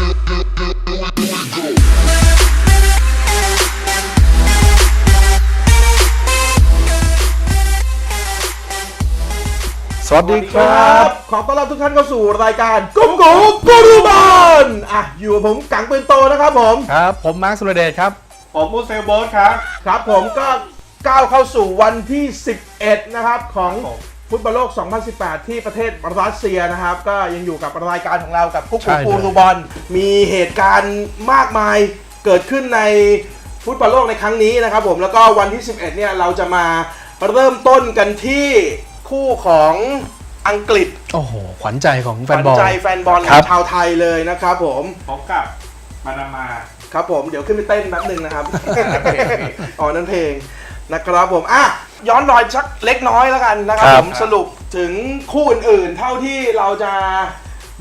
สวัสดีครับ ขอต้อนรับทุกท่านเข้าสู่รายการกุ๊กกุ๊กกูรูบอลอะ อยู่กับผมกังปืนโตนะครับผม ครับ ผมมาร์คสุรเดชครับ ผมมูเซลโบสครับ ครับผมก็ก้าวเข้าสู่วันที่ 11 นะครับ ของครับผม ฟุตบอลโลก 2018 ที่ประเทศรัสเซียนะครับ ก็ยังอยู่กับรายการของเรากับกุ๊กใช่กุ๊กเลยกูรูบอลมีเหตุการณ์มากมายเกิดขึ้นในฟุตบอลโลกในครั้งนี้นะครับผมแล้วก็วันที่ 11 เนี่ยเราจะมาเริ่มต้นกันที่คู่ของอังกฤษ โอ้โห ขวัญใจของแฟขวันญบอลใจแฟนบอลครับชาวไทยเลยนะครับผมพบกับปานามาครับผมเดี๋ยวขึ้นไปเต้นแป๊บหนึ่งนะครับอ๋อนั่นเพลงนะครับผมอะ ย้อนรอยชักเล็กน้อยแล้วกันนะครับครัผบมสรุปถึงคู่อื่นๆ เท่าที่เราจะ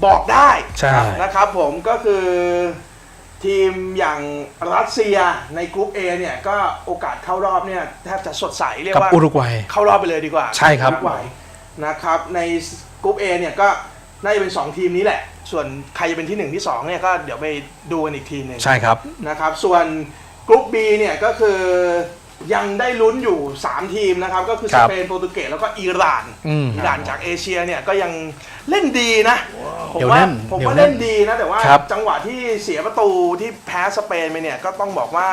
บอกได้ใช่ นะครับผมก็คือทีมอย่างรัสเซียในกรุ๊ป A เนี่ยก็โอกาสเข้ารอบเนี่ยแทบจะสดใสเรียกกับว่า อุรุกวัย เข้ารอบไปเลยดีกว่าใช่ครับอุกวัยนะครับในกรุ๊ป A เนี่ยก็น่าจะเป็น 2 ทีมนี้แหละ ส่วนใครจะเป็นที่ 1 ที่2เนี่ยก็เดี๋ยวไปดูกันอีกทีหนึ่งใช่ครับ นะครับส่วนกรุ๊ป B เนี่ยก็คือ ยังได้ลุ้นอยู่ 3 ทีมนะครับ ก็คือคสรับ เปนโปรตุเกสแล้วก็อิหร่านอืม อิหร่านจากเอเชียเนี่ยก็ยังเล่นดีนะผมเดี๋ยวว่าเล่นผมเดี๋ยวว่าเล่เล่นนดีนะ แต่ว่าครับ จังหวะที่เสียประตูที่แพ้สเปนไปเนี่ยก็ต้องบอกว่า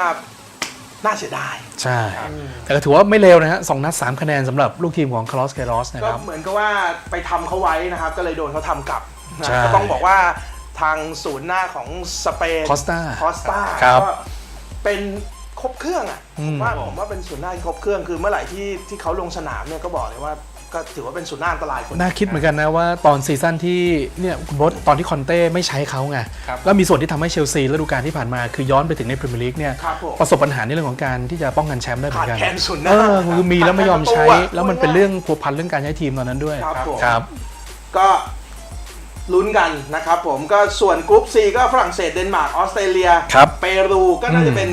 น่าเสียดาย ใช่ แต่ก็ถือว่าไม่เร็วนะฮะสองนัดสามคะแนนสำหรับลูกทีมของคาร์ลอสเครอสนะก็ครับ เหมือนกับว่าไปทำเขาไว้นะครับ ก็เลยโดนเขาทำกลับนะใช่ก็ต้องบอกว่าทางศูนย์หน้าของสเปน Costa คอสตาครับ ก็เป็นค รบเครื่องอะอืมผมว่าผมว่าเป็นศูนย์หน้าที่ครบเครื่องคือเมื่อไหร่ที่ที่เขาลงสนามเนี่ยก็บอกเลยว่าก็ถือว่าเป็นศูนย์หน้าอันตรายคนหนึ่งน่าคิดเหมือนกันนะว่าตอนซีซั่นที่เนี่ยคุณบดตอนที่คอนเต้ไม่ใช้เขาไงครับแล้วมีส่วนที่ทำให้เชลซีฤดูกาลที่ผ่านมาคือย้อนไปถึงในพรีเมียร์ลีกเนี่ยครับผมประสบปัญหาในเรื่องของการที่จะป้องกันแชมป์ได้เหมือขาดนกันแคลนศูนย์หเอน้าอคือมีแล้วไม่ยอมใช้ขาดแคลนประตูอะแล้วมันเป็นเรื่องพัวพันเรื่องการย้ายทีมตอนนั้นด้วยครับผมครับ ก็ลุ้นกันนะครับผมก็ส่วนกรุ๊ป C ก็ฝรั่งเศสเดนมาร์กออสเตรเลียครับเปรูก็น่าอืจะมเป็น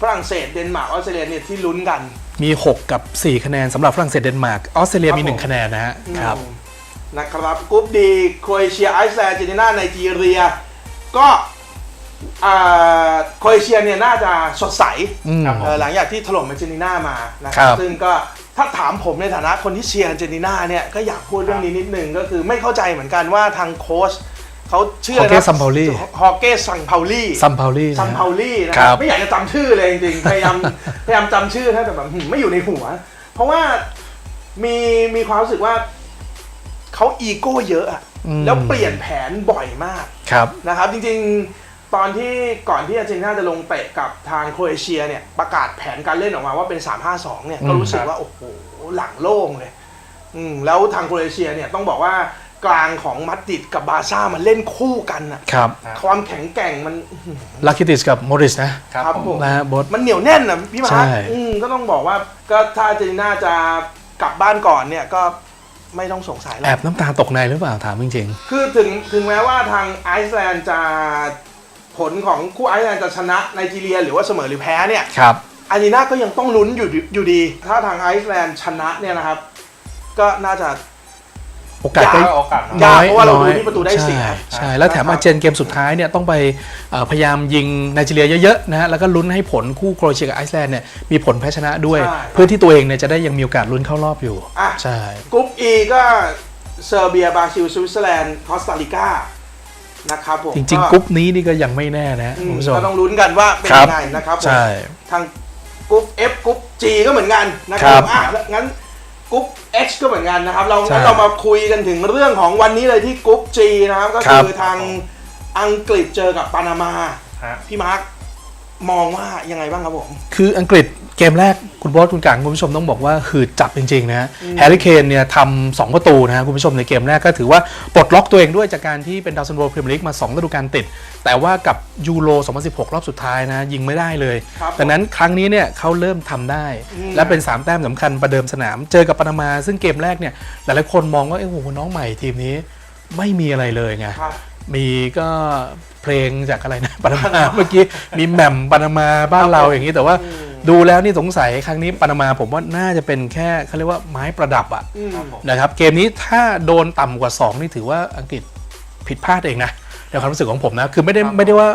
ฝรั่งเศสเดนมาร์กออสเตรเลียเนี่ยที่ลุ้นกัน มี 6 กับ 4 คะแนนสำหรับฝรั่งเศสเดนมาร์กออสเตรเลียมีครับผม1คะแนนนะฮะครับอืมนะครับกรุ๊ปดีโครเอเชียไอซ์แลนด์อาร์เจนตินาไนจีเรีย ก็อ่าโครเอเชียเนี่ยน่าจะสดใสอืม เออหลังจากที่ถล่มอาร์เจนตินามานะคครัรับ บซึ่งก็ถ้าถามผมในฐานะคนที่เชียร์อาร์เจนตินาเนี่ยก็อยากพูดเรื่องนี้นิดนึงก็คือไม่เข้าใจเหมือนกันว่าทางโค้ช เขาชื่อฮออะไรเก้นะซัมพาลีฮอเก้ซังพาลีซัมพาลีซัมนะพาลีนะคครัรับบไม่อยากจะจำชื่อเลยจริงๆ พยายามพยายามจำชื่อนะแต่แบบหืมไม่อยู่ในหัว เพราะว่ามีมีความรู้สึกว่าเขาอีโก้เยอะอะอืม แล้วเปลี่ยนแผนบ่อยมากครับ นะครับ จริงๆตอนที่ก่อนที่อาร์เจนตินาจะลงเตะกับทางโครเอเชียเนี่ยประกาศแผนการเล่นออกมาว่าเป็น 3-5-2 เนี่ยก็รู้สึกว่า โอ้โห หลังโล่งเลย อืมแล้วทางโครเอเชียเนี่ยต้องบอกว่า กลางของมัดริดกับบาร์ซ่ามันเล่นคู่กันอะครับความแข็งแกร่งมันลาคิติสกับโมริสนะครับผมนะฮะบดมันเหนียวแน่นนะพี่มาใช่ร์คอืมก็ต้องบอกว่าก็ถ้าอาร์เจนตินาจะกลับบ้านก่อนเนี่ยก็ไม่ต้องสงสัยแล้แอวบน้ำตาตกในหรือเปล่าถามจริงคือถึงถึงแม้ว่าทางไอซ์แลนด์จะผลของคู่ไอซ์แลนด์จะชนะไนจีเรีย หรือว่าเสมอหรือแพ้เนี่ยๆครับอาร์เจนตินาก็ยังต้องลุ้นอยู่ดีอยู่ดี ถ้าทางไอซ์แลนด์ชนะเนี่ยนะครับ ก็น่าจะ โอกาสยากได้ก็โอกาสน้อยยากเพราะว่าเราดูที่ประตูได้เสีย ใช่ใช่แล้วแถมอาร์เจนเกมสุดท้ายเนี่ยต้องไปเอ่อพยายามยิงไนจีเรียเยอะๆนะฮะแล้วก็ลุ้นให้ผลคู่โครเอเชียกับไอซ์แลนด์เนี่ยมีผลแพ้ชนะด้วย ใช่ เพื่อที่ตัวเองเนี่ยจะได้ยังมีโอกาสลุ้นเข้ารอบอยู่ อะ ใช่ กรุ๊ป E ก็เซอร์เบียบราซิลสวิตเซอร์แลนด์คอสตาริกานะครับผมจริงๆกรุ๊ปนี้นี่ก็ยังไม่แน่นะอืคุมณผู้ชม ก็ต้องลุ้นกันว่าเป็นครับยังไงนะครับผมใช่ ทางกรุ๊ป F กรุ๊ป G ก็เหมือนกันนะคครัรับบอะแล้วงั้น กรุ๊ป H ก็เหมือนกันนะครับ เราใช่งั้นเรามาคุยกันถึงเรื่องของวันนี้เลยที่กรุ๊ป G นะครับ ก็ครัคืบอทางอังกฤษเจอกับปานามา ฮะพี่มาร์ค มองว่ายังไงบ้างครับผม คืออังกฤษเกมแรกคุณบอสคุณกังคุณผู้ชมต้องบอกว่าหืดจับจริงๆนะฮะแฮร์รี่เคนเนี่ยทำสองประตูนะฮะคุณผู้ชมในเกมแรกก็ถือว่าปลดล็อกตัวเองด้วยจากการที่เป็นดาวซันโวพรีเมียร์ลีกมา2ฤดูกาลติด แต่ว่ากับยูโร 2016 รอบสุดท้ายนะยิงไม่ได้เลยครับดังนั้นครั้งนี้เนี่ยเขาเริ่มทำได้ อืม และเป็น 3 แต้มสำคัญประเดิมสนาม เจอกับปานามา ซึ่งเกมแรกเนี่ยหลายๆคนมองว่าเอ้โหน้องใหม่ทีมนี้ไม่มีอะไรเลยไง ครับ มีก็เพลงจากอะไรนะปานามาเมื่อกี้มีแหม่มปานามาบ้านเราอย่างนี้แต่ว่าอืมดูแล้วนี่สงสัยครั้งนี้ปานามาผมว่าน่าจะเป็นแค่เขาเรียกว่าไม้ประดับอะอืมครับผมนะครับเกมนี้ถ้าโดนต่ำกว่า 2 นี่ถือว่าอังกฤษผิดพลาดเองนะในความรู้สึกของผมนะคือไม่ได้ไม่ได้ว่า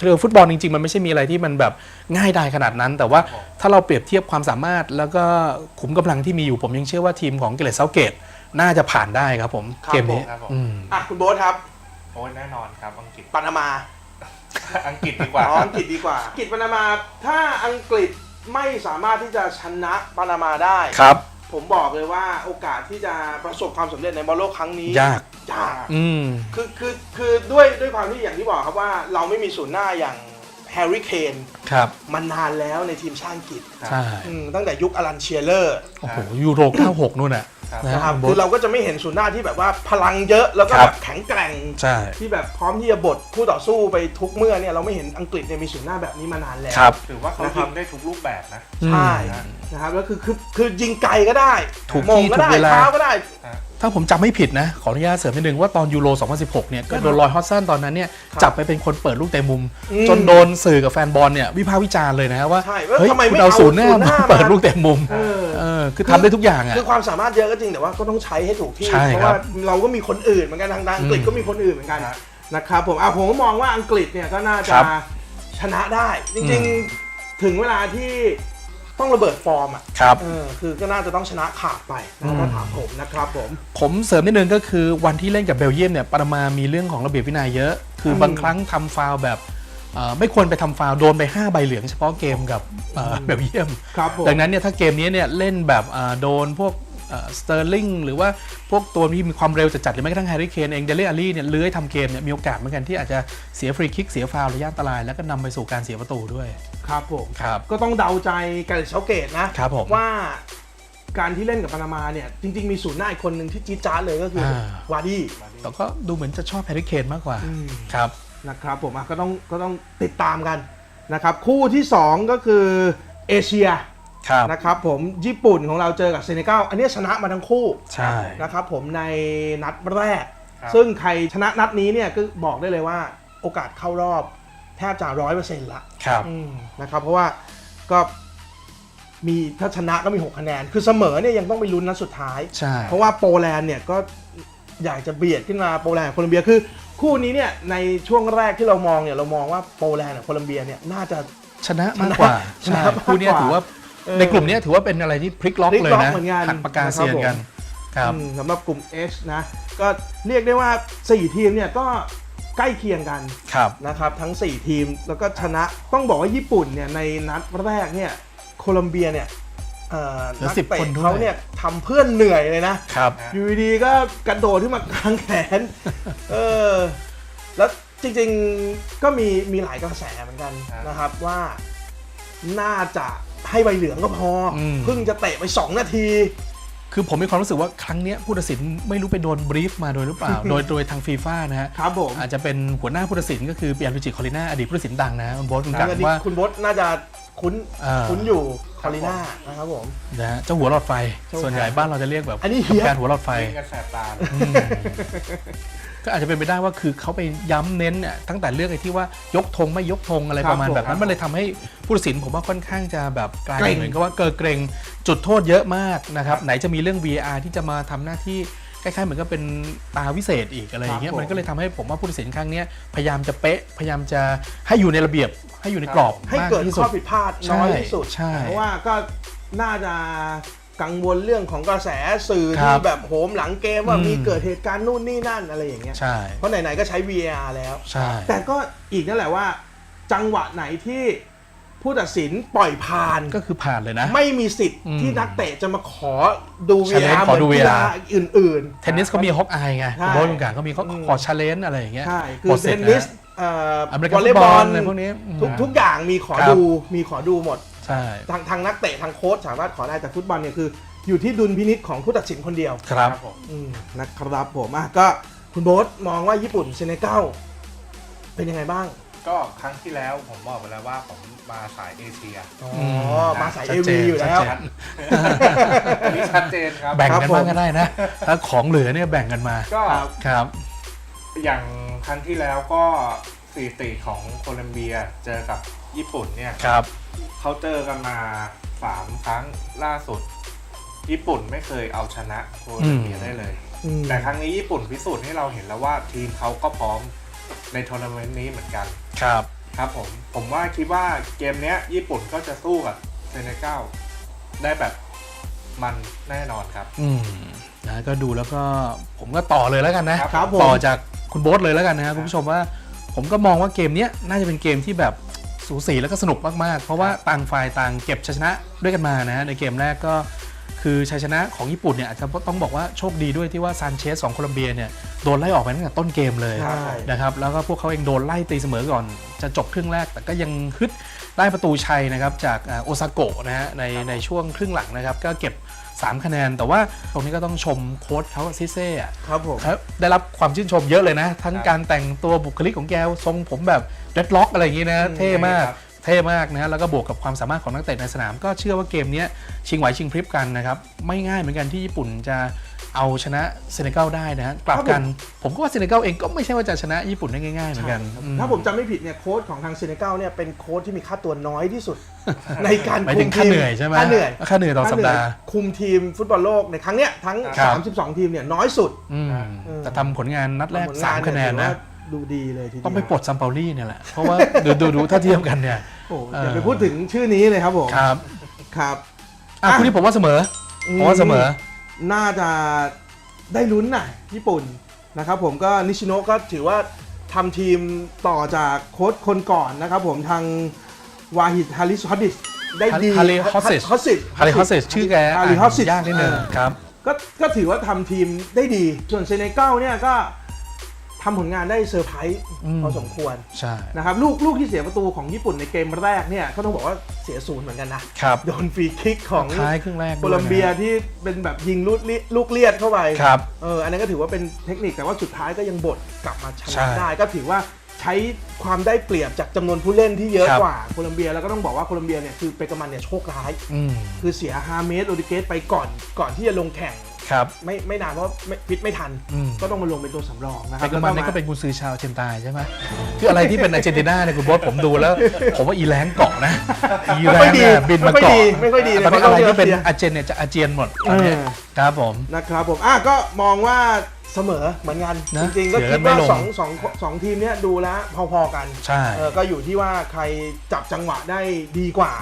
คือฟุตบอลจริงๆ มันไม่ใช่มีอะไรที่มันแบบง่ายได้ขนาดนั้น แต่ว่าถ้าเราเปรียบเทียบความสามารถแล้วก็ขุมกำลังที่มีอยู่ผมยังเชื่อว่าทีมของเกเรตเซาเกตน่าจะผ่านได้ครับผมครับเกมนี้ผมครับผมอืมอะคุณโบ๊ทครับ โอ้ยแน่นอนครับอังกฤษ ปานามาอังกฤษดีกว่าอ๋อครับอังกฤษดีกว่าอังกฤษปานามา ถ้าอังกฤษไม่สามารถที่จะชนะปานามาได้ ครับ ผมบอกเลยว่าโอกาสที่จะประสบความสำเร็จในบอลโลกครั้งนี้ยาก ยาก อืม คือคือคือด้วยด้วยความที่อย่างที่บอกครับว่าเราไม่มีศูนย์หน้าอย่างแฮร์รี่เคนครับมานานแล้วในทีมชาติอังกฤษใช่อืมตั้งแต่ยุคอลันเชียร์เลอร์ โอ้โห ยูโร 96 นู่นน่ะครับ นะนะครับโบ๊คืทอเราก็จะไม่เห็นศูนย์หน้าที่แบบว่าพลังเยอะแล้วก็ครัแบบบ แข็งแกร่ง ใช่ ที่แบบพร้อมที่จะบดคู่ต่อสู้ไปทุกเมื่อเนี่ยเราไม่เห็นอังกฤษเนี่ยมีศูนย์หน้าแบบนี้มานานแล้ว ครับ ถือว่าเขานะครับ ยิงได้ทุกรูปแบบนะ ใช่อืมนะครับแล้วคือคือคือยิงไกลก็ได้ถูกมงที่ก็ถูกได้เวลา เท้าก็ได้ ถ้าผมจำไม่ผิดนะ ขออนุญาตเสริมนิดนึงว่าตอนยูโร 2016 เนี่ยก็โดนลอยฮอตซันตอนนั้นเนี่ยครับจับไปเป็นคนเปิดลูกเตะมุม อืมจนโดนสื่อกับแฟนบอลเนี่ยวิพากษ์วิจารณ์เลยนะฮะว่าใช่ว่าเฮ้ยทำไมคุไม่ณเอาเอาศูนย์หน้าศูนย์หมาน้าเปิดมาลูกเตะมุมเออ เออคือทำได้ทุกอย่างอะ คือความสามารถเยอะก็จริงแต่ว่าก็ต้องใช้ให้ถูกที่ ใช่เพราะครัว่าบเราก็มีคนอื่นเหมือนกันทางด้านอังกฤษอืมก็มีคนอื่นเหมือนกันครับนะครับผมอะผมก็มองว่าอังกฤษเนี่ยก็น่าจะครับชนะได้ จริงอืมๆถึงเวลาที่ ต้องระเบิดฟอร์มอะครับเออคือก็น่าจะต้องชนะขาดไปนะถ้าถามผมนะครับผมผมเสริมนิดนึงก็คือวันที่เล่นกับเบลเยียมเนี่ยปรมามีเรื่องของระเบียบวินัยเยอะ คืออมบางครั้งทำฟาวล์แบบเอ่อไม่ควรไปทำฟาวล์โดนไป 5 ใบเหลืองเฉพาะเกมกับเอ่อเบลเยียมครับผมดังนั้นเนี่ยถ้าเกมนี้เนี่ยเล่นแบบอ่าโดนพวก สเตอร์ลิงหรือว่าพวกตัวที่มีความเร็วจัดๆหรือแม้กระทั่งแฮร์รี่เคนเองเดลลี่อารีเนี่ยเลื้อยทำเกมเนี่ยมีโอกาสเหมือนกันที่อาจจะเสียฟรีคิกเสียฟาวล์ระยะอันตราย แล้วก็นำไปสู่การเสียประตูด้วย ครับผมครับ ก็ต้องเดาใจกันเชาเกตนะครับผมว่าการที่เล่นกับปานามาเนี่ยจริง ๆ มีศูนย์หน้าอีกคนหนึ่งที่จี๊ดจ๊าดเลยก็คืออาวาร์ดี้แต่ก็ดูเหมือนจะชอบแฮร์รี่เคนมากกว่าอืมครับนะครับผมอะก็ต้องก็ต้องติดตามกันนะครับคู่ที่ 2 ก็คือเอเชีย ครับ นะครับผมญี่ปุ่นของเราเจอกับเซเนกัลอันนี้ชนะมาทั้งคู่ใช่ นะครับผมในนัดแรก ครับ ซึ่งใครชนะนัดนี้เนี่ยก็บอกได้เลยว่าโอกาสเข้ารอบแทบจะร้อยเปอร์เซ็นต์ละครับอืมนะครับเพราะว่าก็มีถ้าชนะก็มี 6 คะแนน คือเสมอเนี่ยยังต้องไปลุ้นนัดสุดท้าย ใช่ เพราะว่าโปแลนด์เนี่ยก็อยากจะเบียดขึ้นมาโปแลนด์กับโคลอมเบียคือ คู่นี้เนี่ยในช่วงแรกที่เรามองเนี่ยเรามองว่าโปแลนด์กับโคลอมเบียเนี่ยน่าจะ ชนะมากกว่าชนะใช่มากกว่า คู่เนี้ยถือว่าเออ ในกลุ่มเนี้ยถือว่าเป็นอะไรที่พลิกล็อกพลิกเลยล็อกนะเหมือนกันหักปากกาเซียนกันครับอืมสำหรับกลุ่ม H นะ ก็เรียกได้ว่า 4 ทีมเนี่ยก็ใกล้เคียงกันครับนะครับทั้ง 4 ทีมแล้วก็ชนะต้องบอกว่าญี่ปุ่นเนี่ยในนัดแรกเนี่ยโคลอมเบียเนี่ยเอ่อเหลือนัก10เตะคนด้วยเขาเนี่ยทำเพื่อนเหนื่อยเลยนะครับอยู่ดีๆก็กระโดดขึ้นมากลางแขนเออแล้วจริงๆก็มีมีหลายกระแสเหมือนกันครับนะครับว่าน่าจะ ให้ใบเหลืองก็พออมเพิ่งจะเตะไป 2 นาที คือผมมีความรู้สึกว่าครั้งเนี้ยผู้ตัดสินไม่รู้ไปโดนบรีฟมาโดยหรือเปล่า โดยโดยทางฟีฟ่านะฮะครับผมอาจจะเป็นหัวหน้าผู้ตัดสินก็คือเปียรุจิคอลิน่าอดีตผู้ตัดสินดังนะคุณโบอสคุณกังอันนี้ว่าคุณบดน่าจะคุ้นอ่าคุ้นอยู่คอลิน่านะครับผมนะฮะเจ้าหัวหลอดไฟเจ้าส่วนใหญ่บ้านเราจะเรียกแบบอันนี้กรรมเหี้ยการหัวหลอดไฟเล่นกันแสบตาเลยอืม ก็อาจจะเป็นไปได้ว่าคือเขาไปย้ำเน้นเนี่ยตั้งแต่เรื่องไอ้ที่ว่ายกธงไม่ยกธงอะไรครับประมาณผมแบบนั้นมันเลยทำให้ผู้ตัดสินผมว่าค่อนข้างจะแบบกลายเกรเป็นง เหมือนกับว่าเกิดเกรงจุดโทษเยอะมากนะครับไหนจะมีเรื่อง VR ที่จะมาทำหน้าที่คล้ายๆเหมือนกับเป็นตาวิเศษอีกอะไรอย่างเงี้ยครับผมมันก็เลยทำให้ผมว่าผู้ตัดสินครั้งเนี้ยพยายามจะเป๊ะพยายามจะให้อยู่ในระเบียบให้อยู่ในกรอบให้มากเกิดที่สุข้ด อผิดพลาดใช่น้อยที่สุดใช่ เพราะว่าก็น่าจะ กังวลเรื่องของกระแสสื่อครัที่บแบบโหมหลังเกมว่าอืม มีเกิดเหตุการณ์นู่นนี่นั่นอะไรอย่างเงี้ย ใช่ เพราะไหนๆก็ใช้ VAR แล้ว ใช่ แต่ก็อีกนั่นแหละว่า จังหวะไหนที่ผู้ตัดสินปล่อยผ่าน ก็คือผ่านเลยนะ ไม่มีสิทธิ์อืมที่นักเตะจะมาขอดู Challenge VR ขอดูเหมือนกีฬา VR อื่นเทนนิสเขามีฮอกอายไงใช่คุณโบอสคุณกังเขามีเขาอืมขอชาเลนจ์อะไรอย่างเงี้ยๆใช่ คืหมอดเทสิทนธิ์นิสนะเอ่ออเมริวกัอนลเลฟุย์ตบบออลลอะไรพวกนี้ทุกอืมทุกอย่างมีขอครับ ดูมีขอดูหมด ใช่ ทางทางนักเตะทางโค้ชสามารถขอได้แต่ฟุตบอลเนี่ยคือ อยู่ที่ดุลพินิษของผู้ตัดสินคนเดียวครับผมอืมนะครับผมอะก็คุณโบ๊ทมองว่าญี่ปุ่นเซเนกัลเป็นยังไงบ้างก็ครั้งที่แล้วผมบอกไปแล้วว่าผมมาสายเอเชียอ๋อมมาสายชัเอดเจวีนอยู่แล้ว ชัดเจนอันนี้ชัดเจนครับ แบ่งครักันบผมบ้างก็ได้นะ ถ้าของเหลือเนี่ยแบ่งกันมา ก็ครับครับอย่างครั้งที่แล้วก็สถิติของโคลอมเบียเจอกับ ญี่ปุ่นเนี่ยครับ เขาเจอกันมาสามครั้งล่าสุด ญี่ปุ่นไม่เคยเอาชนะโคลอมเบียอืมได้เลย อืมแต่ครั้งนี้ญี่ปุ่นพิสูจน์ให้เราเห็นแล้วว่าทีมเขาก็พร้อมในทัวร์นาเมนต์นี้เหมือนกัน ครับ ครับผม ผมว่าคิดว่าเกมเนี้ย ญี่ปุ่นก็จะสู้กับเซเนกัลได้แบบมันแน่นอนครับ อืมนะก็ดูแล้วก็ผมก็ต่อเลยแล้วกันนะ ครับผม ต่อจากคุณโบ๊ทเลยแล้วกันนะครับคุณผู้ชมว่า ผมก็มองว่าเกมเนี้ยน่าจะเป็นเกมที่แบบ สูสีแล้วก็สนุกมาก ๆ เพราะว่าต่างฝ่ายต่างเก็บชัยชนะด้วยกันมานะฮะในเกมแรกก็คือชัยชนะของญี่ปุ่นเนี่ยอาจจะต้องบอกว่าโชคดีด้วยที่ว่าซานเชสของโคลอมเบียเนี่ยโดนไล่ออกไปตั้งแต่ต้นเกมเลยใช่นะครับแล้วก็พวกเขาเองโดนไล่ตีเสมอก่อน จะจบครึ่งแรก แต่ก็ยังฮึดได้ประตูชัยนะครับจากอ่าโอซาโกะนะฮะในในช่วงครึ่งหลังนะครับก็เก็บ 3 คะแนน แต่ว่าตรงนี้ก็ต้องชมโค้ชเขาซิเซ่อะครับผมเขาได้รับความชื่นชมเยอะเลยนะ ทั้งครับการแต่งตัวบุคลิกของแกทรงผมแบบเดดล็อกอะไรอย่างนี้นะอืมเท่มากครับ เท่มากนะแล้วก็บวกกับความสามารถของนักเตะในสนาม ก็เชื่อว่าเกมเนี้ยชิงไหวชิงพริบกันนะครับ ไม่ง่ายเหมือนกันที่ญี่ปุ่นจะเอาชนะเซเนกัลได้นะฮะกลับกัน ผมก็ว่าเซเนกัลเองก็ไม่ใช่ว่าจะชนะญี่ปุ่นได้ง่ายๆเหมือนกันใช่ครับอืถ้าผมจำไม่ผิดเนี่ยโค้ชของทางเซเนกัลเนี่ยเป็นโค้ชที่มีค่าตัวน้อยที่สุด ในการหมายคุถึมงค่าทีมเหนื่อยใช่ไหมค่าเหนื่อยค่าเหนื่อยต่อสัปดาห์ค่เหนื่อยคุมทีมฟุตบอลโลกในครั้งเนี้ยทั้งครับ32 ทีมเนี่ยน้อยสุดอืมเออแต่ทำผลงานนัดแรกผลงสามคะแนนเยนะถือว่า ดูดีเลยทีเดียวต้องไปปลดซัมเปาลี่เนี่ยแหละ เพราะว่าดูดูดูถ้าเทียบกันเนี่ย โอ้เอออย่าไปพูดถึงชื่อนี้เลยครับผมครับครับอะอะคุณนี่ผมว่าเสมอผมว่าเสมอ น่าจะได้ลุ้นน่ะญี่ปุ่นนะครับผมก็นิชิโนะก็ถือว่าทำทีมต่อจากโค้ชคนก่อนนะครับผมทางวาฮิดฮาริสฮอดดิสได้ดีฮาริฮอสซิสฮอสซิสฮาริฮอสเซสชื่อแกฮาริฮอสซิสยากนิดนึงครับก็ก็ถือว่าทำทีมได้ดี ส่วนเซเนกัลเนี่ยก็ ทำผลงานได้เซอร์ไพรส์อืมพอสมควรใช่นะครับลูกลูกที่เสียประตูของญี่ปุ่นในเกมแรกเนี่ยก็ต้องบอกว่าเสียศูนย์เหมือนกันนะครับโดนฟรีคิกของท้ายครึ่งแรกโคลัมเบียที่เป็นแบบยิงลูกเลียลูกเลียดเข้าไปครับเอออันนั้นก็ถือว่าเป็นเทคนิคแต่ว่าสุดท้ายก็ยังบดกลับมาชใช่นะได้ก็ถือว่าใช้ความได้เปรียบจากจำนวนผู้เล่นที่เยอะครับกว่าโคลัมเบียแล้วก็ต้องบอกว่าโคลัมเบียเนี่ยคือเปกามันเนี่ยโชคร้ายอืมคือเสียฮาเมสโรดิเกสไปก่อนก่อนที่จะลงแข่ง ครับไม่ไม่นานเพราะไม่ฟิตไม่ทัน อืม ก็ต้องมาลงเป็นตัวสำรองนะครัแต่บก็มันนี่ก็เป็นกุนซือชาวเชนตายใช่ไหมคืออะไรที่เป็นอาร์เจนตินาเนี่ยคุณโบอสผมดูแล้ว ผมว่าอีแรงเกาะนะอีไม่แรค่อยงดีเนี่ยบินมาไม่ค่อยเกาะดีไม่ค่อยดีเลยตอนนี้อะไรที่เป็นรัสเซียอาร์เจนเนี่ยจะอาเจียนหมดตอนนี้เออครับผม นะครับผมอะก็มองว่าเสมอเหมือนกันนะจริงๆ ก็เสียกัคินดไม่ว่าลงสองสองสองทีมเนี้ยดูแล้วพอๆกันใช่ เออก็อยู่ที่ว่าใครจับจังหวะได้ดีกว่า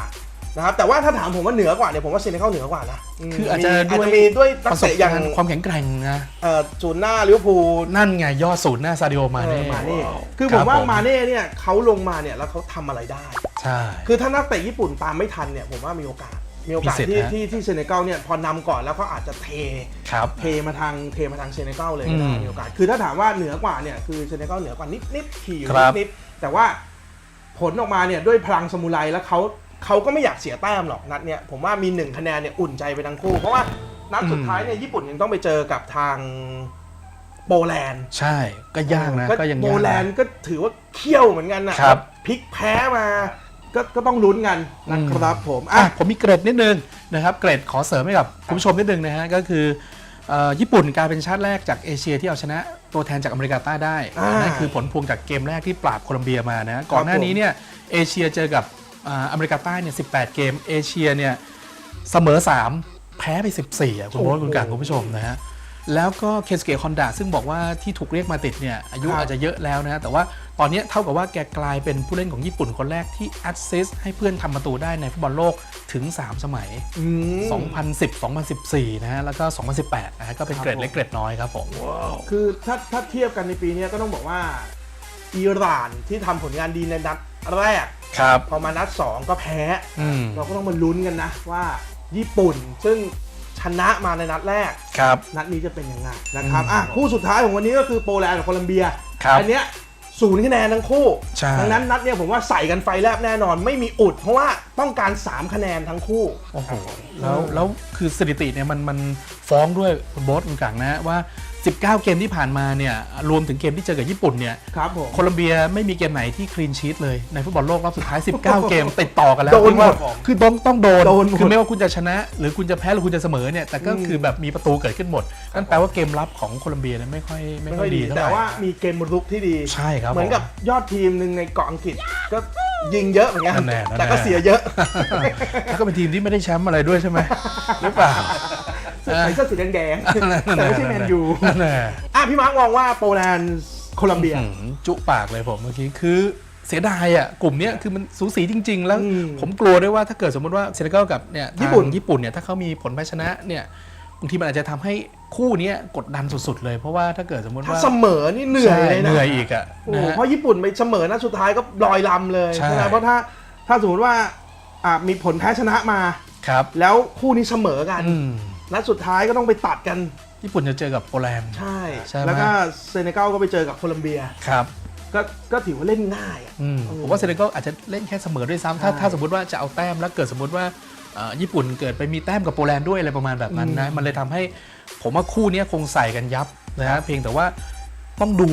นะครับแต่ว่าถ้าถามผมว่าเหนือกว่าเนี่ยผมว่าเซเนกัลเหนือกว่านะคืออาจจะมีอาจด้วยจะมีด้วยนัปกระสบเตะอย่างการณ์ความแข็งแกร่งนะเอ่อศูนย์หน้าลิเวอร์พูลนั่นไงยอดศูนย์หน้าซาดิโอมาเอเน่อมาเน่คือคผรับมว่าผมมาเน่เนี่ยเขาลงมาเนี่ยแล้วเขาทำอะไรได้ใช่คือถ้านักเตะญี่ปุ่นตามไม่ทันเนี่ยผมว่ามีโอกาสมีโอกาสมีสิทธิ์ที่ฮะที่ที่เซเนกัลเนี่ยพอนำก่อนแล้วเขาอาจจะเทครับเทมาทางเทมาทางเซเนกัลเลยก็ได้อืมมีโอกาสคือถ้าถามว่าเหนือกว่าเนี่ยคือเซเนกัลเหนือกว่านิดนิดขี่อยู่ครับนิดๆแต่ว่าผลออกมาเนี่ยด้วยพลังสมุไรแล้วเขา เขาก็ไม่อยากเสียแต้มหรอกนัดเนี่ยผมว่ามีหนึ่งคะแนนเนี่ยอุ่นใจไปทั้งคู่ เพราะว่านัดสุดท้ายเนี่ยญี่ปุ่นยังต้องไปเจอกับทางโปแลนด์ใช่ก็ยากนะก็ยังโปยากแลนนะด์ก็ถือว่าเขี้ยวเหมือนกันนะครับพลิกแพ้มาก็ก็ต้องลุ้นกันนะครับผมอะอะผมมีเกรดนิดนึงนะครับ เกรดขอเสริมให้กับคุณผู้ชมนิดนึงนะฮะก็คือเอ่อญี่ปุ่นกลายเป็นชาติแรกจากเอเชียที่เอาชนะตัวแทนจากอเมริกาใต้ได้อ่านั่นั่นคือผลพวงจากเกมแรกที่ปราบโคลอมเบียมานะก่อนหน้านี้เนี่ยเอเชียเจอกับ อ่าอเมริกาใต้เนี่ย18 เกม เอเชียเนี่ยเสมอ 3 แพ้ไป 14อะคุณโบ๊ทคุณกางคุณผู้ชมนะฮะ แล้วก็เคสเกะฮอนดาซึ่งบอกว่าที่ถูกเรียกมาติดเนี่ย อายุครับอาจจะเยอะแล้วนะแต่ว่าตอนนี้เท่ากับว่าแกกลายเป็นผู้เล่นของญี่ปุ่นคนแรกที่แอสซิสต์ให้เพื่อนทำประตูได้ในฟุตบอลโลกถึง 3 สมัย อืม 2010 2014 นะฮะ แล้วก็ 2018 นะฮะ ก็เป็นครับเกรดเล็กผมเกรดน้อยครับผม คือถ้าถ้าเทียบกันในปีนี้ก็ต้องบอกว่าอิหร่านที่ทำผลงานดีในนัด แรกครับพอมานัด 2 ก็แพ้อืมเราก็ต้องมาลุ้นกันนะว่าญี่ปุ่นซึ่งชนะมาในนัดแรกครับนัดนี้จะเป็นยังไงนะครับอืมอะคู่สุดท้ายของวันนี้ก็คือโปแลนด์กับโคลัมเบียครับอัเนี้ยศูนย์คะแนนทั้งคู่ใช่ดังนั้นนัดเนี้ยผมว่าใส่กันไฟแลบแน่นอน ไม่มีอุด เพราะว่าต้องการ 3 คะแนนทั้งคู่ โอ้โห แล้วแล้วคือสถิติเนี่ยมันมันฟ้องด้วยคุณโบ๊ทคุณกังนะฮะว่า 19 เกมที่ผ่านมาเนี่ยรวมถึงเกมที่เจอกับญี่ปุ่นเนี่ยครับผม โคลอมเบียไม่มีเกมไหนที่คลีนชีตเลยในฟุตบอลโลกรอบสุดท้าย 19 เกมติดต่อกันแล้วโดนหมดที่ว่าคือต้องต้องโดนโดนหมด คือไม่ว่าคุณจะชนะ หรือคุณจะแพ้หรือคุณจะเสมอเนี่ยแต่ก็คือแบบมีประตูเกิดขึ้นหมดนั่นแปลว่าเกมรับของโคลอมเบียเนี่ยไม่ค่อยไม่ไม่ค่ค่ออยยดีดีเท่าไหแต่ร่ว่ามีเกมรุกที่ดี ใช่ครับเหมือนกับผ ยอดทีมหนึ่งในเกาะอังกฤษก็ยิงเยอะเหมือนกันนั่นแน่นั่นแน่ แต่ก็เสียเยอะ แล้วก็เป็นทีมที่ไม่ได้แชมป์อะไรด้วยใช่ไหมหรือเปล่า ใส่เสื้อสีแดงๆแต่ไม่ใช่แมนยูนั่นแหละอะพี่มาร์กมองว่าโปแลนด์โคลัมเบียอื้อหือจุปากเลยผมเมื่อกี้คือเสียดายอะกลุ่มเนี้ยคือมันสูสีจริง ๆ แล้วอืมผมกลัวด้วยว่าถ้าเกิดสมมติว่าเซเนกัลกับเนี่ยญี่ปุ่นทางญี่ปุ่นเนี่ยถ้าเขามีผลแพ้ชนะเนี่ยบางทีมันอาจจะทำให้คู่เนี้ยกดดันสุดๆเลยเพราะว่าถ้าเกิดสมมติถ้าว่าเสมอนี่เหนื่อยใช่เลยนะเหนื่อยอีกอะโอ้นะโหฮะเพราะญี่ปุ่นไปเสมอนัดสุดท้ายก็ลอยลำเลยใช่ใช่ไหมเพราะถ้าถ้าสมมติว่าอะมีผลแพ้ชนะมาครับ แล้วคู่นี้เสมอกันอืม นัดสุดท้ายก็ต้องไปตัดกัน ญี่ปุ่นจะเจอกับโปแลนด์ ใช่ ใช่ไหม แล้วก็เซเนกัลก็ไปเจอกับโคลัมเบีย ครับก็ก็ถือว่าเล่นง่ายอะอืมเออผมว่าเซเนกัลอาจจะเล่นแค่เสมอด้วยซ้ำถ้าใช่ถ้าสมมติว่าจะเอาแต้มแล้วเกิดสมมติว่าเอ่อญี่ปุ่นเกิดไปมีแต้มกับโปแลนด์ด้วยอะไรประมาณแบบนั้นนะ มันเลยทำให้ผมว่าคู่เนี้ยคงใส่กันยับนะฮะเพียงแต่ว่าต้องดู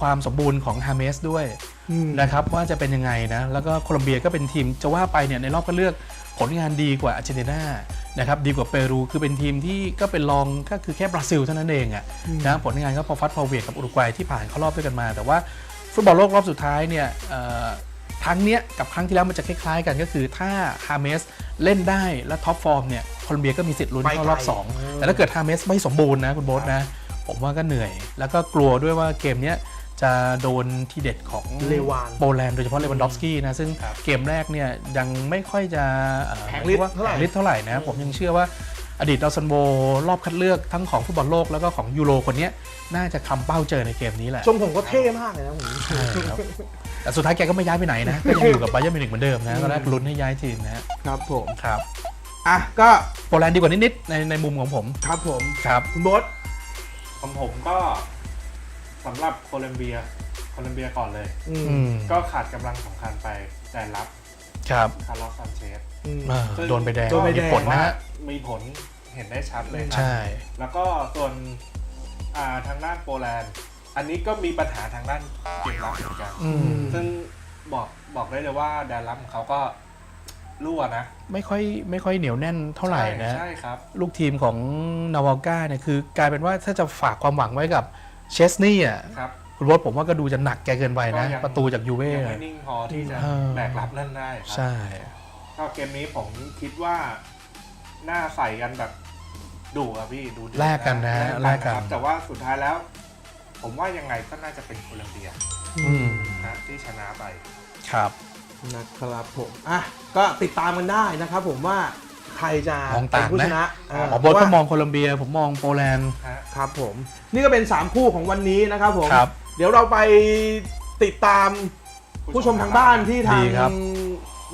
ความสมบูรณ์ของฮาเมสด้วยอืม นะครับว่าจะเป็นยังไงนะ แล้วก็โคลอมเบียก็เป็นทีมจะว่าไปเนี่ยในรอบก็เลือกผลงานดีกว่าอาร์เจนตินา นะครับดีกว่าเปรูคือเป็นทีมที่ก็เป็นรองก็คือแค่บราซิลเท่านั้นเองอะอืมนะผลงานก็พอฟัดพอเหวียดกับอุรุกวัยที่ผ่านเข้ารอบด้วยกันมา แต่ว่าฟุตบอลโลกรอบสุดท้ายเนี่ยเอ่อครั้งเนี้ยกับครั้งที่แล้วมันจะคล้ายๆกันก็คือถ้าฮาเมสเล่นได้และท็อปฟอร์มเนี่ยโคลอมเบียก็มีสิทธิ์ลุ้นเข้ารอบสองไปไกลแต่ถ้าเกิดฮาเมสไม่สมบูรณ์นะคุณโบ๊ทนะ ผมว่าก็เหนื่อย แล้วก็กลัวด้วยว่าเกมเนี้ย จะโดนทีเด็ดของเลวานโปแลนด์โดยเฉพาะเลวันดอฟสกี้นะ ซึ่งครับเกมแรกเนี่ยยังไม่ค่อยจะเอ่อแผงฤทธิ์ว่าเท่าไหร่แผงฤทธิ์เท่าไหร่นะผมยังเชื่อว่าอดีตดาวซันโบรอบคัดเลือกทั้งของฟุตบอลโลกแล้วก็ของยูโรคนเนี้ยน่าจะคำเป้าเจอในเกมนี้แหละทรงผมก็เท่มากเลยนะผมใช่ครับแต่สุดท้ายแกก็ไม่ย้ายไปไหนนะ ก็ยังอยู่กับไบเยอร์มิวนิกเหมือนเดิมนะตอนแรกลุ้นให้ย้ายทีมนะฮะครับผมครับ อะก็โปแลนด์ดีกว่านิดๆในในมุมของผม ครับผมครับคุณโบ๊ทของผมก็ สำหรับโคลอมเบีย โคลอมเบียก่อนเลย อืมอืมก็ขาดกำลังสำคัญไปแดนรับครับคาร์ลอสซันเชส อืม อ่าโดนไปแดงโดนใบแดงมีผลนะฮะมีผลเห็นได้ชัดเลยครัใช่ แล้วก็ส่วนอ่าทางด้านโปแลนด์ อันนี้ก็มีปัญหาทางด้านเกมรับเหมือนกัน อืม ซึ่งบอกบอกได้เลยว่าแดนรับของเขาก็รั่วนะไม่ค่อยไม่ค่อยเหนียวแน่นเท่าไหร่นะ ใช่ใช่ครับ ลูกทีมของนาวาก้าเนี่ยคือกลายเป็นว่าถ้าจะฝากความหวังไว้กับ เชสนี่อะครับคุณวอผมว่าก็ดูจะหนักแกเกินไปนะ ก็ยังประตูจากยูเว่ ยังไม่นิ่งพอที่จะเออ แบกรับเล่นได้ครัใช่ ก็เกมนี้ผมคิดว่าหน้าใส่กันแบบดุอะพี่ดูเดือดแลกกันนะฮะแลกกัน ครับแต่ว่าสุดท้ายแล้ว ผมว่ายังไงก็น่าจะเป็นโคลัมเบียอืมนะที่ชนะไป ครับ นะครับผม อะ ก็ติดตามกันได้นะครับผมว่า ใครจะมองเป็ต่านงผู้นะชนะเหมอโบทก็มองโคลอมเบีย ผมมองโปแลนด์ฮะครับผม นี่ก็เป็น 3 คู่ของวันนี้นะครับผม ครับเดี๋ยวเราไปติดตามผู้ชมทางบ้านที่ทาดีงครับ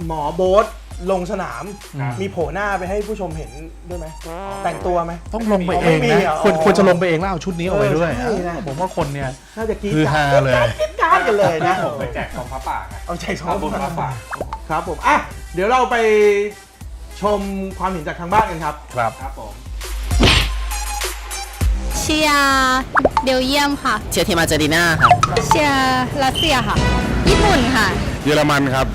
หมอโบ๊ทลงสนาม ครับ มีโผล่หน้าไปให้ผู้ชมเห็นด้วยไหม แต่งตัวไหม ต้องลงไปเองไม่มีนะเหรอควรอ๋อควรจะลงไปเองแล้วเอาชุดนี้เอาไว้ด้วยเออใช่นะ ผมว่าคนเนี่ย น่าจะกรี๊ดคือกฮาราดเลย กรี๊ดกราดกันเลยนะผมไปแจกของพระป่าไงเอาใจชอเอาบ บุญมาฝากครับผม อะ เดี๋ยวเราไป ชมความเห็นจากทางบ้านกันครับครับ ครับผมเชียร์เบลเยียมค่ะ เชียร์ทีมอาร์เจนตินาครับ เชียร์รัสเซียค่ะ ญี่ปุ่นค่ะ เยอรมันครับ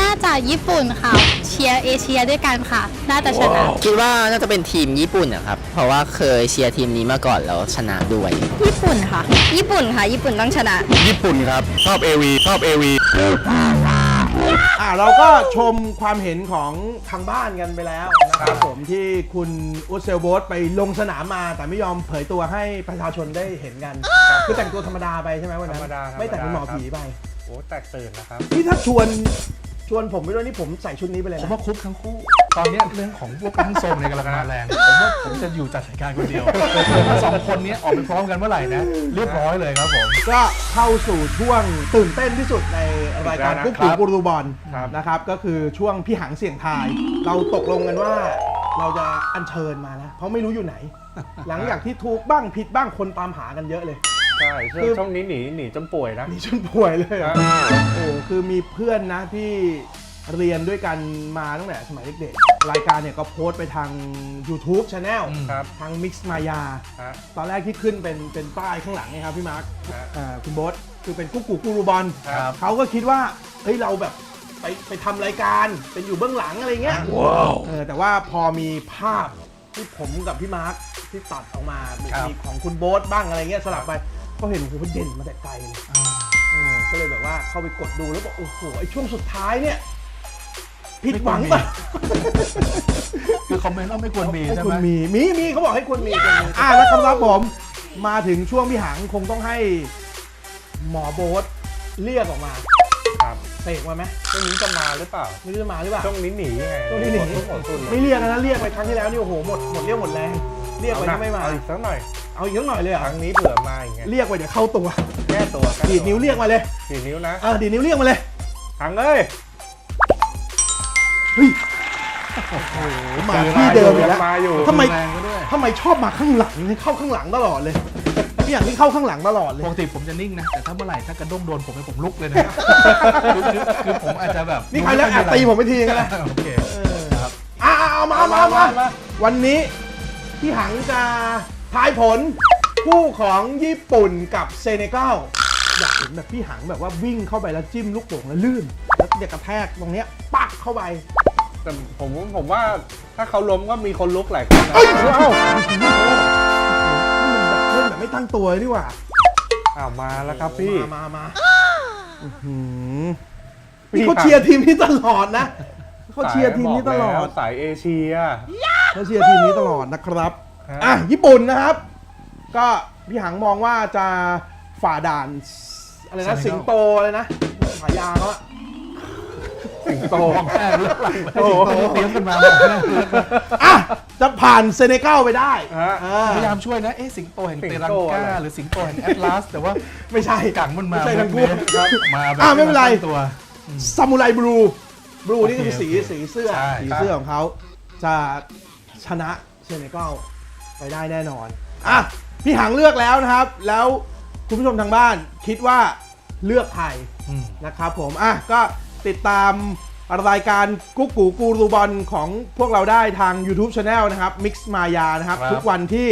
น่าจะญี่ปุ่นค่ะ เชียร์เอเชียด้วยกันค่ะ น่าจะชนะ คิดว่าน่าจะเป็นทีมญี่ปุ่นนะครับ เพราะว่าเคยเชียร์ทีมนี้มาก่อนแล้วชนะด้วย ญี่ปุ่นค่ะ ญี่ปุ่นค่ะ ญี่ปุ่นต้องชนะ ญี่ปุ่นครับ ชอบเอวีชอบเอวี อ่าเราก็ชมความเห็นของทางบ้านกันไปแล้วนะครับผมที่คุณอุสเซลโบสไปลงสนามมา แต่ไม่ยอมเผยตัวให้ประชาชนได้เห็นกัน คือแต่งตัวธรรมดาไปใช่ไหมวันนั้นธรรมดาธรรมดา ไม่แต่งเป็นหมอผีไป โอ้แตกตื่นนะครับ นี่ถ้าชวน ชวนผมไปด้วยนี่ผมใส่ชุดนี้ไปเลยผมนะว่าคุกทั้งคู่ ตอนเนี้ยเรื่องของพวกทั้งทรงเนี่ยกำลังมาแรง ผมว่าผมจะอยู่จัดรายการคนเดียวถ้าสองคนเนี้ยออกไปพร้อมกันเมื่อไหร่นะ เรียบร้อยเลยครับผม ก็เข้าสู่ช่วงตื่นเต้นที่สุดในรายการอีกแล้วนะกุ๊กกูครับกูรูบอลครับ นะครับ ก็คือช่วงพี่หังเสี่ยงทาย เราตกลงกันว่า เราจะอัญเชิญมานะ เพราะไม่รู้อยู่ไหน หลังจากที่ถูกบ้างผิดบ้างคนตามหากันเยอะเลย ใช่ช่วงคือช่วงนี้หนีหนีจนป่วยนะ นี่จนป่วยเลยครัอะบโอ้คือมีเพื่อนนะที่เรียนด้วยกันมาตั้งแต่สมัยเด็กๆ รายการเนี่ยก็โพสต์ไปทาง YouTube Channel อืมครับทาง Mix Maya ฮะ ตอนแรกที่ขึ้นเป็นเป็นป้ายข้างหลังไงครับพี่มาร์คฮะเอ่อคุณโบ๊ทคือเป็นกุ๊กกูกูรูบอลครับ เขาก็คิดว่า เฮ้ยเราแบบไปไปทำรายการเป็นอยู่เบื้องหลังอะไรเงี้ยเออแต่ว่าพอมีภาพที่ผมกับพี่มาร์คที่ตัดออกมา มีครับ มีของคุณโบ๊ทบ้างอะไรเงี้ยสลับไป ก็เห็นโอ้โหเด่นมาแต่ไกลเลยเออก็เลยแบบว่าเข้าไปกดดูแล้วบอกโอ้โหไอช่วงสุดท้ายเนี่ยผิดหวังป่ะคือคอมเมนต์ว่าไม่ควรมีให้ใช่คุไหมณมีมีมีเขาบอกให้คุณมีคุณมีอ่าแล้วคำรับผมมาถึงช่วงพี่หังคงต้องให้ หมอโบ๊ทเรียกออกมาครับเตะมาไหมช่วงนี้จะมาหรือเปล่า ไม่รู้จะมาหรือเปล่า ช่วงนี้หนีไงช่วงนี้หนี หมดทุกหมดทุนเลยไม่เรียกนะเรียกไปครั้งที่แล้วนี่โอ้โหหมดหมดเรียกหมดแรงเรียกไปเอาหนัก็ไม่มาเอาอีกสักหน่อย เอาอีกนิดหน่อยเลยเหรคอะรั้งนี้เผื่อมาอย่างเงี้ยเรียกไปเดี๋ยวเข้าตัวแก้ตัวแก้ตัวดีดนิ้วเรียกมาเลยดีดนิ้วนะเออดีดนิ้วเรียกมาเลยหังเอ้ยเฮ้ยโอ้โหมาที่เดิมอีกแล้วมาอยู่ทำไมแรงก็ด้วยทำไมชอบมาข้างหลังนี่เข้าข้างหลังตลอดเลยพี่อย่างนี้เข้าข้างหลังตลอดเลย ปกติผมจะนิ่งนะ แต่ถ้าเมื่อไหร่ถ้ากระด้งโดนผมเนี่ยผมลุกเลยนะ คือคือคือผมอาจจะแบบนี่ใครแล้วแอบตีผมไปทีนึงนะโอเคเอออะเอามาเอามาเอามาวันนี้พี่หังจะ ทายผลคู่ของญี่ปุ่นกับเซเนกัลอยากเห็นแบบพี่หังแบบว่าวิ่งเข้าไปแล้วจิ้มลูกโป่งแล้วลื่น แล้วเด็กกระแทกตรงเนี้ยปักเข้าไปแต่ผมผมว่าถ้าเขาล้มก็มีคนลุกหลายคนนะเอ้ยเอ้านี่มันแบบเล่นแบบไม่ตั้งตัวเลยดีกว่าอ้าวมาแล้วครับพี่มามามาอื้อหือนี่เขาเชียร์ทีมนี้ตลอดนะเขาเชียร์ทีมนี้ตลอดสายเอเชียเขาเชียร์ทีมนี้ตลอดนะครับฮะ อะญี่ปุ่นนะครับ ก็พี่หังมองว่าจะฝ่าด่านอะไรนะ Senegal สิงโตเลยนะฉายาเขาอะสิงโตมองหน้าเลือกหลังเลยโอ้โหเตรียมกันมามองหน้าเลือกหลังอะจะผ่านเซเนกัลไปได้ฮะอ่าพยายามช่วยนะ เอ๊ะสิงโตแห่งสิงเตโตรังกาอะไร หรือสิงโตแห่งแอตลาส แต่ว่าไม่ใช่ กังมันมาไม่ใช่ทั้งคู่ครับมาแบบอะไม่เป็นไร ตั้งตัวซามูไรบลูบลูนี่ก็คือโอเคสีโอเคสีเสื้อใช่ สีครับเสื้อของเขาจะชนะเซเนกัล ไปได้แน่นอน อะ พี่หังเลือกแล้วนะครับ แล้วคุณผู้ชมทางบ้านคิดว่าเลือกใครอืมนะครับผม อะ ก็ติดตามรายการกุ๊กกูกูรูบอลของพวกเราได้ทาง YouTube Channel นะครับ Mix Maya นะครับครับทุกวันที่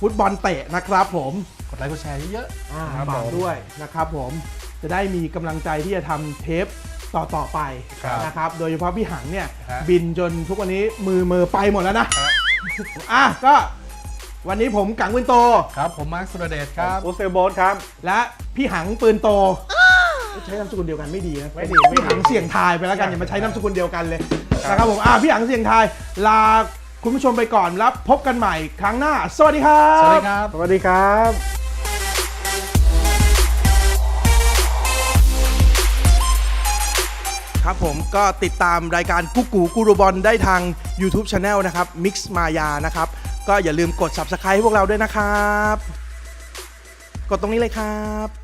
ฟุตบอลเตะนะครับผม กดไลค์กดแชร์เยอะอ่าครับฝากผมด้วยนะครับผมจะได้มีกำลังใจที่จะทำเทปต่อต่อๆไปครับนะครับ โดยเฉพาะพี่หังเนี่ยฮะบินจนทุกวันนี้มือมือไปหมดแล้วนะฮะอะก็ วันนี้ผมกังวินโตๆครับ ผมมาร์คสุรเดชครับอุซเซโบสครับ และพี่หังปืนโต ใช้นามสกุลเดียวกันไม่ดีนะไม่ดีไม่ดีพี่หังเสี่ยงทายไปแล้วกันอย่ามาใช้นามสกุลเดียวกันเลยนะครับผมอะพี่หังเสี่ยงทายลาคุณผู้ชมไปก่อนแล้วพบกันใหม่ครั้งหน้า สวัสดีครับ สวัสดีครับ สวัสดีครับครับผมก็ติดตามรายการกุ๊กกูกูรูบอลได้ทาง YouTube Channel นะครับ Mix Maya นะครับ ก็อย่าลืมกด Subscribe ให้พวกเราด้วยนะครับ กดตรงนี้เลยครับ